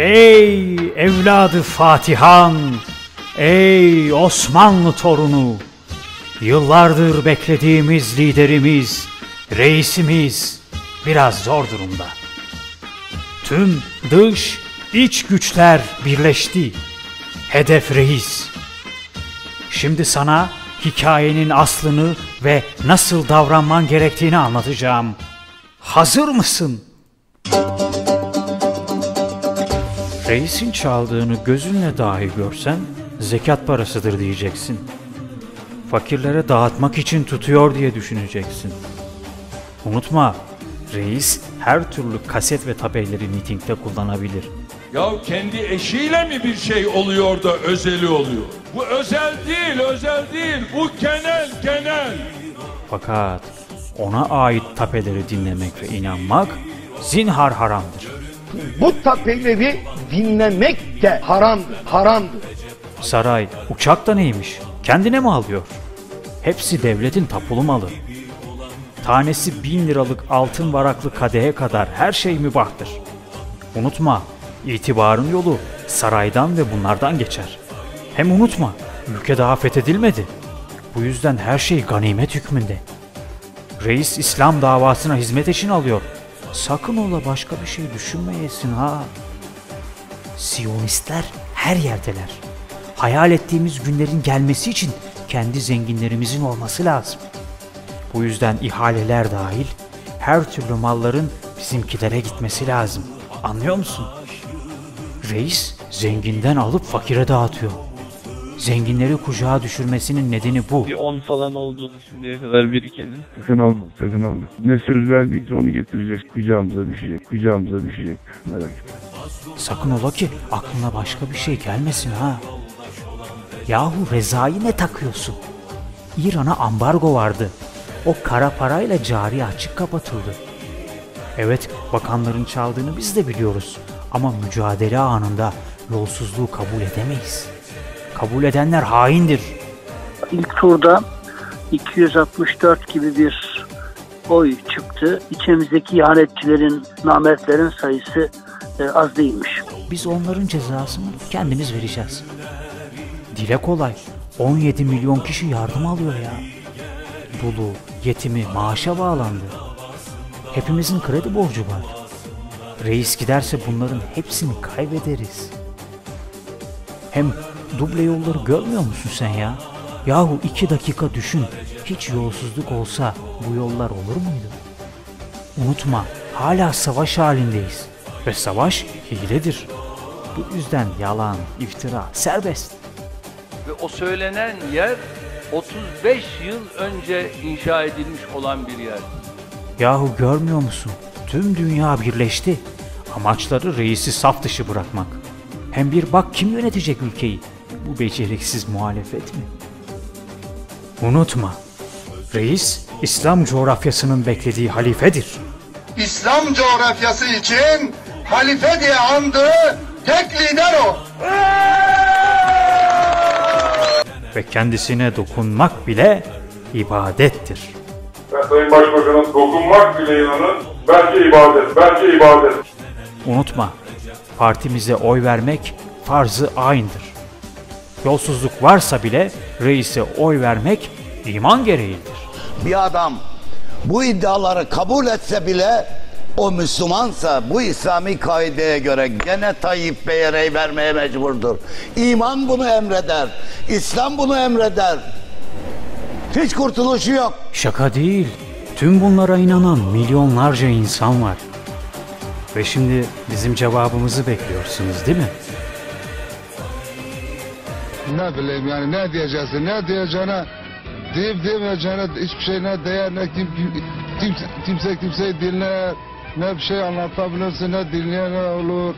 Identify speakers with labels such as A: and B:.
A: Ey evladı Fatihan! Ey Osmanlı torunu! Yıllardır beklediğimiz liderimiz, reisimiz biraz zor durumda. Tüm dış, iç güçler birleşti. Hedef reis. Şimdi sana hikayenin aslını ve nasıl davranman gerektiğini anlatacağım. Hazır mısın? Reisin çaldığını gözünle dahi görsen zekat parasıdır diyeceksin. Fakirlere dağıtmak için tutuyor diye düşüneceksin. Unutma, reis her türlü kaset ve tabelleri mitingde kullanabilir.
B: Ya kendi eşiyle mi bir şey oluyor da özeli oluyor? Bu özel değil, özel değil. Bu genel, genel.
A: Fakat ona ait tapeleri dinlemek ve inanmak zinhar haramdır.
C: Bu tapeleri dinlemek de haramdır, haramdır.
A: Saray, uçak da neymiş? Kendine mi alıyor? Hepsi devletin tapulu malı. Tanesi bin liralık altın varaklı kadehe kadar her şey mübahtır. Unutma, itibarın yolu saraydan ve bunlardan geçer. Hem unutma, ülke daha fethedilmedi. Bu yüzden her şey ganimet hükmünde. Reis İslam davasına hizmet için alıyor. Sakın ola başka bir şey düşünmeyesin ha. Siyonistler her yerdeler. Hayal ettiğimiz günlerin gelmesi için kendi zenginlerimizin olması lazım. Bu yüzden ihaleler dahil her türlü malların bizimkilere gitmesi lazım. Anlıyor musun? Reis zenginden alıp fakire dağıtıyor. Zenginleri kucağa düşürmesinin nedeni bu.
D: Bir 10 falan olduğunu şimdiye kadar birikenin.
E: Sakın alma, sakın alma. Ne söz verdiyse onu getireceğiz. Kucağımıza düşecek, kucağımıza düşecek. Merak etme.
A: Sakın ola ki aklına başka bir şey gelmesin ha. Yahu Reza'yı ne takıyorsun? İran'a ambargo vardı. O kara parayla cari açık kapatıldı. Evet bakanların çaldığını biz de biliyoruz. Ama mücadele anında yolsuzluğu kabul edemeyiz. Kabul edenler haindir.
F: İlk turda 264 gibi bir oy çıktı. İçimizdeki ihanetçilerin, namertlerin sayısı e, az değilmiş.
A: Biz onların cezasını kendimiz vereceğiz. Dile kolay. 17 milyon kişi yardım alıyor ya. Dulu, yetimi maaşa bağlandı. Hepimizin kredi borcu var. Reis giderse bunların hepsini kaybederiz. Hem duble yolları görmüyor musun sen ya? Yahu iki dakika düşün. Hiç yolsuzluk olsa bu yollar olur muydu? Unutma, hala savaş halindeyiz. Ve savaş hiledir. Bu yüzden yalan, iftira serbest.
G: Ve o söylenen yer 35 yıl önce inşa edilmiş olan bir yer.
A: Yahu görmüyor musun? Tüm dünya birleşti. Amaçları reisi saf dışı bırakmak. Hem bir bak kim yönetecek ülkeyi? Bu beceriksiz muhalefet mi? Unutma. Reis, İslam coğrafyasının beklediği halifedir.
H: İslam coğrafyası için halife diye andığı tek lider o.
A: Ve kendisine dokunmak bile ibadettir.
I: Ve Sayın Başbakan'ın dokunmak bile inanın belki ibadet, belki ibadet.
A: Unutma, partimize oy vermek farz-ı aynıdır. Yolsuzluk varsa bile reise oy vermek iman gereğidir.
J: Bir adam bu iddiaları kabul etse bile o Müslümansa bu İslami kaideye göre gene Tayyip Bey'e rey vermeye mecburdur. İman bunu emreder. İslam bunu emreder. Hiç kurtuluşu yok.
A: Şaka değil. Tüm bunlara inanan milyonlarca insan var. Ve şimdi bizim cevabımızı bekliyorsunuz değil mi?
K: Ne bileyim yani ne diyeceksin ne diyeceğine deyip demeyeceğine hiçbir şey ne değer ne kim, kim, kimse, kimse kimseyi dinler ne bir şey anlatabilirsin ne dinleyen olur.